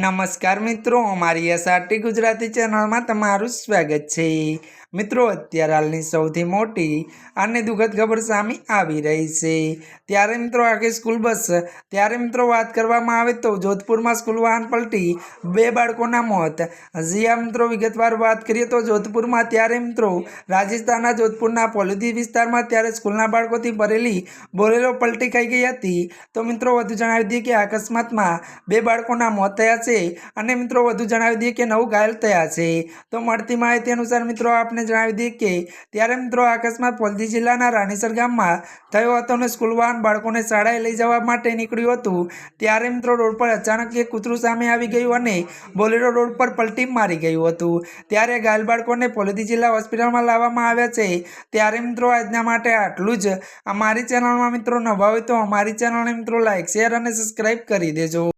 નમસ્કાર મિત્રો, અમારી એસઆરટી ગુજરાતી ચેનલમાં તમારું સ્વાગત છે. મિત્રો, અત્યારે હાલની સૌથી મોટી અને દુઃખદ ખબર સામે આવી રહી છે. ત્યારે મિત્રો આખી સ્કૂલ બસ, ત્યારે મિત્રો વાત કરવામાં આવે તો જોધપુરમાં સ્કૂલ વાહન પલટી બે બાળકોના મોત. હજી મિત્રો, વિગતવાર વાત કરીએ તો જોધપુરમાં ત્યારે મિત્રો, રાજસ્થાનના જોધપુરના પોલીદી વિસ્તારમાં ત્યારે સ્કૂલના બાળકોથી ભરેલી બોલેરો પલટી ખાઈ ગઈ હતી. તો મિત્રો, વધુ જણાવી દઈએ કે અકસ્માતમાં બે બાળકોના મોત થયા છે. અને મિત્રો, વધુ જણાવી દઈએ કે નવ ઘાયલ થયા છે. તો મળતી માહિતી અનુસાર મિત્રો, આપને જણાવી દઈએ કે ત્યારે મિત્રો, અકસ્માત પોલધી જિલ્લાના રાણીસર ગામમાં થયો હતો અને સ્કૂલ વાહન બાળકોને શાળાએ લઈ જવા માટે નીકળ્યું હતું. ત્યારે મિત્રો, રોડ પર અચાનક એક કૂતરું સામે આવી ગયું અને બોલેરો રોડ પર પલટી મારી ગયું હતું. ત્યારે ઘાયલ બાળકોને પોલધી જિલ્લા હોસ્પિટલમાં લાવવામાં આવ્યા છે. ત્યારે મિત્રો, આજના માટે આટલું જ. અમારી ચેનલમાં મિત્રો, નવા હોય તો અમારી ચેનલને મિત્રો, લાઈક, શેર અને સબસ્ક્રાઈબ કરી દેજો.